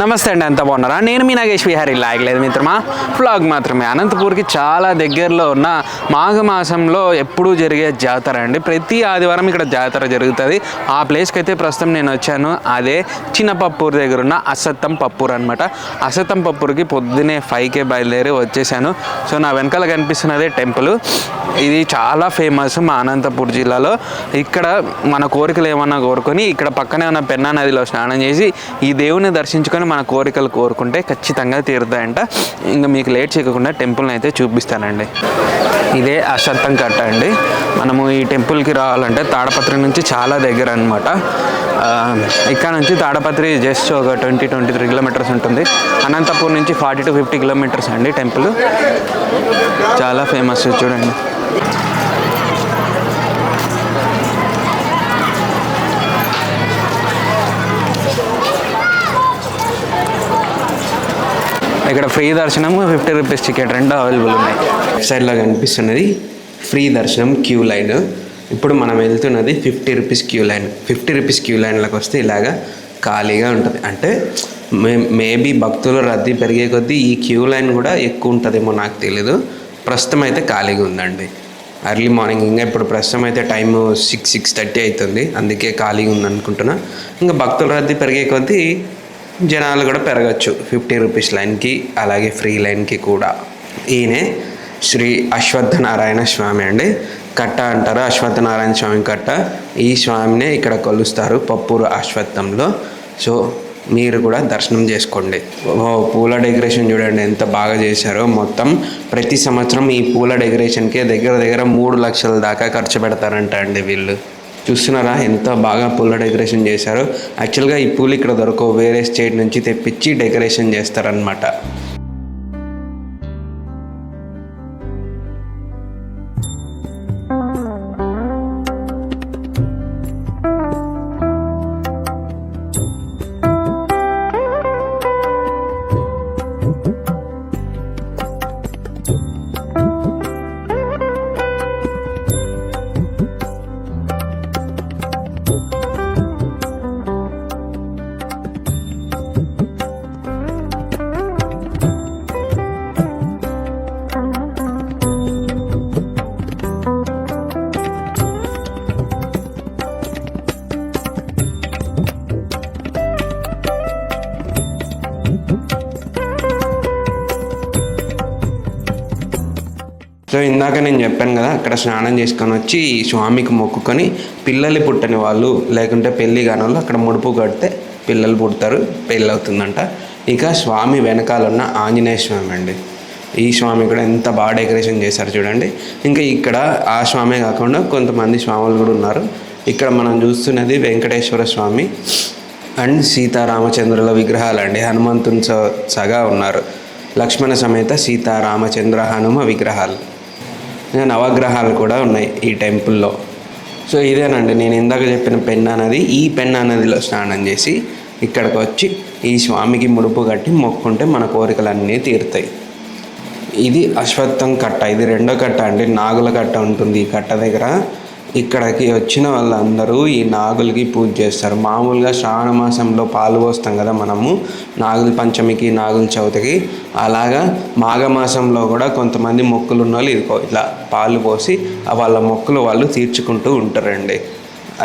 నమస్తే అండి అంత బాగున్నారా? నేను మీ నాగేష్ విహారీ లాగలేదు మిత్రమా? ఫ్లాగ్ మాత్రమే. అనంతపూర్కి చాలా దగ్గరలో ఉన్న మాఘమాసంలో ఎప్పుడూ జరిగే జాతర అండి. ప్రతి ఆదివారం ఇక్కడ జాతర జరుగుతుంది. ఆ ప్లేస్కి అయితే ప్రస్తుతం నేను వచ్చాను. అదే చిన్నపప్పూర్ దగ్గర ఉన్న అసత్తం పప్పూర్ అనమాట అసత్తం పప్పూర్కి పొద్దునే ఫైవ్కే బయలుదేరి వచ్చేసాను. సో నా వెనకాల కనిపిస్తున్నదే టెంపుల్. ఇది చాలా ఫేమస్ మా అనంతపూర్ జిల్లాలో. ఇక్కడ మన కోరికలు ఏమన్నా కోరుకొని ఇక్కడ పక్కనే ఉన్న పెన్నా నదిలో స్నానం చేసి ఈ దేవుని దర్శించుకొని మన కోరికలు కోరుకుంటే ఖచ్చితంగా తీరుతాయంట. ఇంకా మీకు లేట్ చేయకుండా టెంపుల్ని అయితే చూపిస్తానండి. ఇదే అశ్వత్థం కట్ట అండి. మనము ఈ టెంపుల్కి రావాలంటే తాడపత్రి నుంచి చాలా దగ్గర అనమాట ఇక్కడ నుంచి తాడపత్రి జస్ట్ ఒక ట్వంటీ ట్వంటీ త్రీ కిలోమీటర్స్ ఉంటుంది. అనంతపూర్ నుంచి ఫార్టీ టు ఫిఫ్టీ కిలోమీటర్స్ అండి టెంపుల్. చాలా ఫేమస్ చూడండి. ఇక్కడ free darshan fifty rupees ticket రెండు అవైలబుల్ ఉన్నాయి. సైడ్లో కనిపిస్తున్నది ఫ్రీ దర్శనం క్యూ లైన్. ఇప్పుడు మనం వెళ్తున్నది fifty rupees queue line. Fifty rupees queue లైన్లోకి వస్తే ఇలాగా ఖాళీగా ఉంటుంది. అంటే మే మేబీ భక్తుల రద్దీ పెరిగే కొద్దీ ఈ క్యూ లైన్ కూడా ఎక్కువ ఉంటుందేమో నాకు తెలీదు. ప్రస్తుతం అయితే ఖాళీగా ఉందండి. ఎర్లీ మార్నింగ్ ఇంకా ఇప్పుడు ప్రస్తుతం అయితే టైం సిక్స్ సిక్స్ థర్టీ అవుతుంది. అందుకే ఖాళీగా ఉంది అనుకుంటున్నా ఇంకా భక్తుల రద్దీ పెరిగే కొద్దీ జనాలు కూడా పెరగచ్చు. ఫిఫ్టీ రూపీస్ లైన్కి అలాగే ఫ్రీ లైన్కి కూడా. ఈయనే శ్రీ అశ్వత్థనారాయణ స్వామి అండి. కట్ట అంటారు అశ్వత్థనారాయణ స్వామి కట్ట. ఈ స్వామినే ఇక్కడ కొలుస్తారు పప్పూరు అశ్వత్థంలో సో మీరు కూడా దర్శనం చేసుకోండి. ఓ పూల డెకరేషన్ చూడండి ఎంత బాగా చేశారో. మొత్తం ప్రతి సంవత్సరం ఈ పూల డెకరేషన్కే దగ్గర దగ్గర మూడు లక్షల దాకా ఖర్చు పెడతారంట అండి వీళ్ళు. చూస్తున్నారా? ఎంత బాగా పూల డెకరేషన్ చేశారో. యాక్చువల్గా ఈ పూలు ఇక్కడ దొరకవు. వేరే స్టేట్ నుంచి తెప్పించి డెకరేషన్ చేస్తారనమాట సో ఇందాక నేను చెప్పాను కదా అక్కడ స్నానం చేసుకొని వచ్చి ఈ స్వామికి మొక్కుకొని పిల్లలు పుట్టని వాళ్ళు లేకుంటే పెళ్ళి కాని వాళ్ళు అక్కడ ముడుపు కడితే పిల్లలు పుడతారు పెళ్ళి అవుతుందంట ఇక స్వామి వెనకాల ఉన్న ఆంజనేయ స్వామి అండి. ఈ స్వామి కూడా ఎంత బాగా డెకరేషన్ చేశారు చూడండి. ఇంకా ఇక్కడ ఆ స్వామే కాకుండా కొంతమంది స్వాములు కూడా ఉన్నారు. ఇక్కడ మనం చూస్తున్నది వెంకటేశ్వర స్వామి అండ్ సీతారామచంద్రుల విగ్రహాలు అండి హనుమంతుని సగా ఉన్నారు. లక్ష్మణ సమేత సీతారామచంద్ర హనుమ విగ్రహాలు. నవగ్రహాలు కూడా ఉన్నాయి ఈ టెంపుల్లో. సో ఇదేనండి నేను ఇందాక చెప్పిన పెన్నా నది ఈ పెన్నా నదిలో స్నానం చేసి ఇక్కడికి వచ్చి ఈ స్వామికి ముడుపు కట్టి మొక్కుంటే మన కోరికలన్నీ తీరుతాయి. ఇది అశ్వత్థం కట్ట ఇది రెండో కట్ట అండి నాగుల కట్ట ఉంటుంది ఈ కట్ట దగ్గర. ఇక్కడికి వచ్చిన వాళ్ళందరూ ఈ నాగులకి పూజ చేస్తారు. మామూలుగా శ్రావణ మాసంలో పాలు పోస్తాం కదా మనము నాగుల పంచమికి నాగుల చవితికి. అలాగా మాఘమాసంలో కూడా కొంతమంది మొక్కులు ఉన్న వాళ్ళు ఇదిగో ఇట్లా పాలు పోసి వాళ్ళ మొక్కులు వాళ్ళు తీర్చుకుంటూ ఉంటారండి.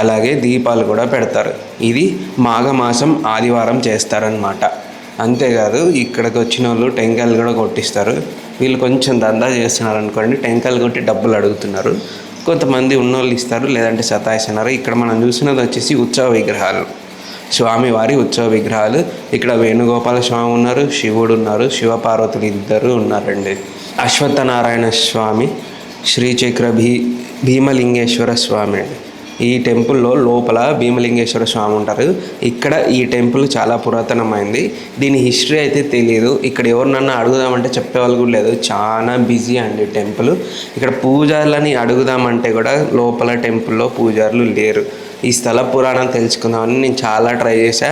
అలాగే దీపాలు కూడా పెడతారు. ఇది మాఘమాసం ఆదివారం చేస్తారనమాట అంతేకాదు ఇక్కడికి వచ్చిన వాళ్ళు టెంకాయలు కూడా కొట్టిస్తారు. వీళ్ళు కొంచెం దందా చేస్తున్నారు అనుకోండి టెంకాయలు కొట్టి డబ్బులు అడుగుతున్నారు. కొంతమంది ఉన్నోళ్ళు ఇస్తారు లేదంటే సతాయిస్తున్నారు. ఇక్కడ మనం చూసినది వచ్చేసి ఉత్సవ విగ్రహాలు. స్వామివారి ఉత్సవ విగ్రహాలు. ఇక్కడ వేణుగోపాల స్వామి ఉన్నారు శివుడు ఉన్నారు శివపార్వతులు ఇద్దరు ఉన్నారండి. అశ్వత్థనారాయణ స్వామి శ్రీచక్ర భీ భీమలింగేశ్వర స్వామి అండి. ఈ టెంపుల్లో లోపల భీమలింగేశ్వర స్వామి ఉంటారు. ఇక్కడ ఈ టెంపుల్ చాలా పురాతనమైంది. దీని హిస్టరీ అయితే తెలియదు ఇక్కడ ఎవరినన్నా అడుగుదామంటే చెప్పేవాళ్ళు కూడా లేదు. చాలా బిజీ అండి టెంపుల్. ఇక్కడ పూజారులని అడుగుదామంటే కూడా లోపల టెంపుల్లో పూజారులు లేరు. ఈ స్థల పురాణం తెలుసుకుందామని నేను చాలా ట్రై చేశా.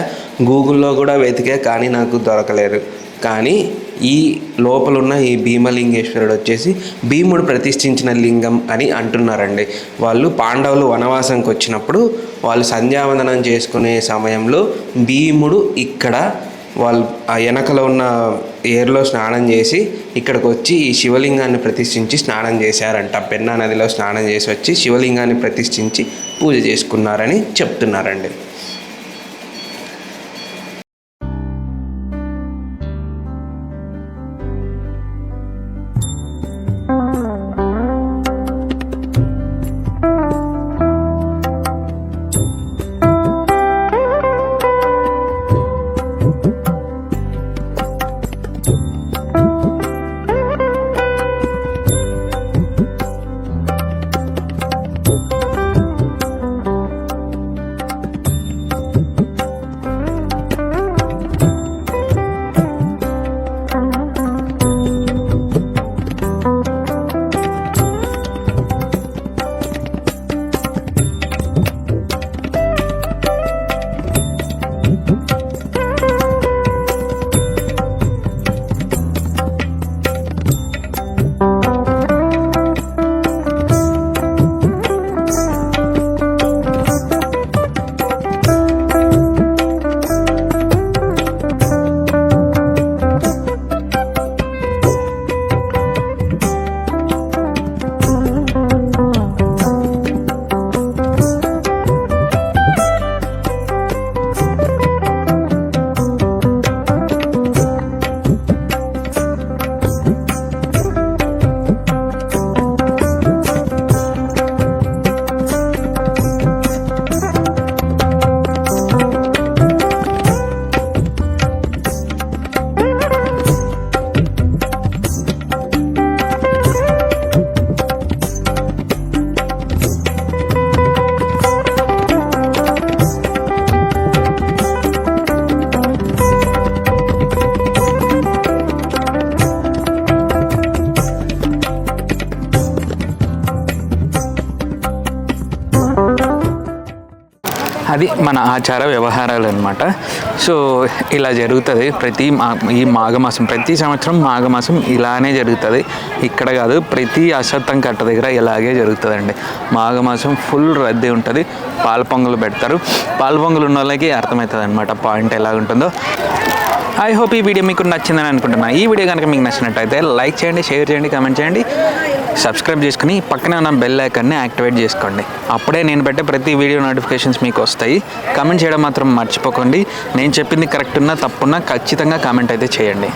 గూగుల్లో కూడా వెతికా కానీ నాకు దొరకలేదు. కానీ ఈ లోపలున్న ఈ భీమలింగేశ్వరుడు వచ్చేసి భీముడు ప్రతిష్ఠించిన లింగం అని అంటున్నారండి. వాళ్ళు పాండవులు వనవాసంకి వచ్చినప్పుడు వాళ్ళు సంధ్యావందనం చేసుకునే సమయంలో భీముడు ఇక్కడ వాళ్ళు ఆ వెనకలో ఉన్న ఏర్లో స్నానం చేసి ఇక్కడికి వచ్చి ఈ శివలింగాన్ని ప్రతిష్ఠించి స్నానం చేశారంట. పెన్నా నదిలో స్నానం చేసి వచ్చి శివలింగాన్ని ప్రతిష్ఠించి పూజ చేసుకున్నారని చెప్తున్నారండి. మన ఆచార వ్యవహారాలు అనమాట సో ఇలా జరుగుతుంది. ప్రతి మా ఈ మాఘమాసం ప్రతి సంవత్సరం మాఘమాసం ఇలానే జరుగుతుంది. ఇక్కడ కాదు ప్రతి అశ్వత్థం కట్ట దగ్గర ఇలాగే జరుగుతుందండి. మాఘమాసం ఫుల్ రద్దీ ఉంటుంది. పాల పొంగలు పెడతారు. పాల పొంగలు ఉన్న వాళ్ళకి అర్థమవుతుంది అనమాట పాయింట్ ఎలా ఉంటుందో. ఐ హోప్ ఈ వీడియో మీకు నచ్చిందని అనుకుంటున్నాను ఈ వీడియో కనుక మీకు నచ్చినట్టయితే లైక్ చేయండి షేర్ చేయండి కామెంట్ చేయండి. సబ్స్క్రైబ్ చేసుకుని పక్కనే ఉన్న బెల్ ఐకాన్ని యాక్టివేట్ చేసుకోండి. అప్పుడే నేను పెట్టే ప్రతి వీడియో నోటిఫికేషన్స్ మీకు వస్తాయి. కామెంట్ చేయడం మాత్రం మర్చిపోకండి. నేను చెప్పింది కరెక్ట్ ఉన్నా తప్పున్నా ఖచ్చితంగా కామెంట్ అయితే చేయండి.